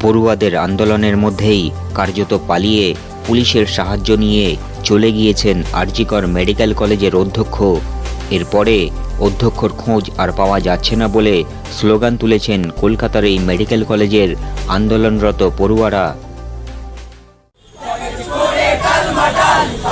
পড়ুয়াদের আন্দোলনের মধ্যেই কার্যত পালিয়ে পুলিশের সাহায্য নিয়ে চলে গিয়েছেন আরজিকর মেডিকেল কলেজের অধ্যক্ষ। এরপরে অধ্যক্ষর খোঁজ আর পাওয়া যাচ্ছে না বলে স্লোগান তুলেছেন কলকাতার এই মেডিকেল কলেজের আন্দোলনরত পড়ুয়ারা।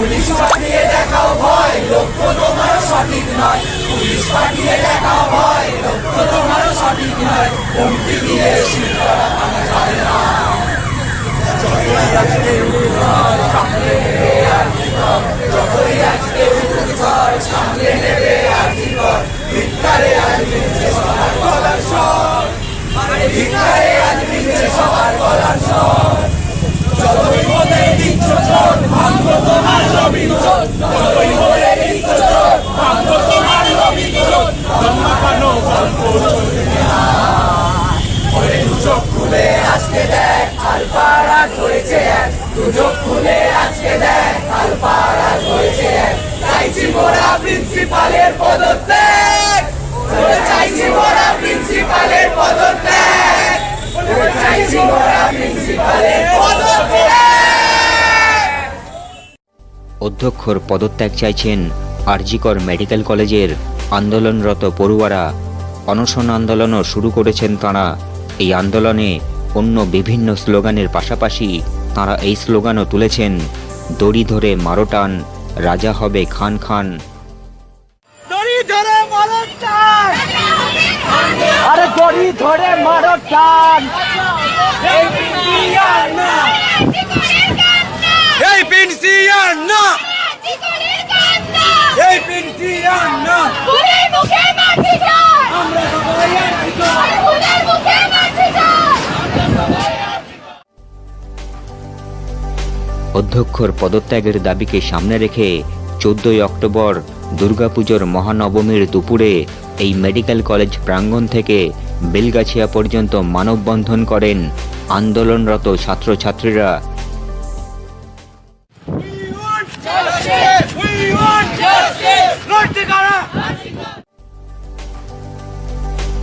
পুলিশ পাঠিয়ে দেখাও ভয়, লক্ষ্য তোমার সঠিক নয়। পুলিশ পাঠিয়ে দেখাও ভয়, লক্ষ্য তোমার সঠিক নয়। হুমকি দিয়ে শিল্প করা যায় না। চাইছি মোরা প্রিন্সিপালের পদত্যাগ। অধ্যক্ষর পদত্যাগ চাইছেন আরজিকর মেডিকেল কলেজের আন্দোলনরত পড়ুয়ারা। অনশন আন্দোলনও শুরু করেছেন তাঁরা। এই আন্দোলনে অন্য বিভিন্ন স্লোগানের পাশাপাশি তাঁরা এই স্লোগানও তুলেছেন দড়ি ধরে মারোটান রাজা হবে খান খান। দড়ি ধরে মারো টান। আরে দড়ি ধরে মারো টান। এই পিন্সিয়ার না। এই পিন্সিয়ার না। এই পিন্সিয়ার না। আমরা সবাই অধ্যক্ষর পদত্যাগের দাবিকে সামনে রেখে চোদ্দই অক্টোবর দুর্গাপুজোর মহানবমীর দুপুরে এই মেডিকেল কলেজ প্রাঙ্গণ থেকে বেলগাছিয়া পর্যন্ত মানববন্ধন করেন আন্দোলনরত ছাত্রছাত্রীরা।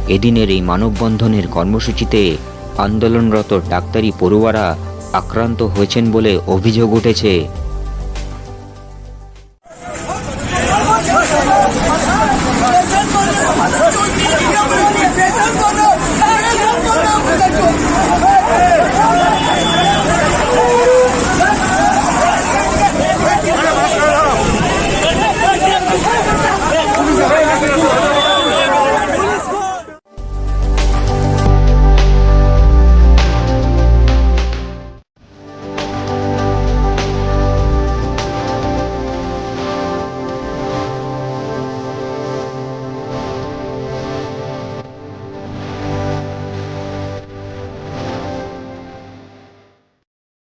এদিনের এই মানববন্ধনের কর্মসূচিতে আন্দোলনরত ডাক্তারি পড়ুয়ারা আক্রান্ত হয়েছেন বলে অভিযোগ উঠেছে।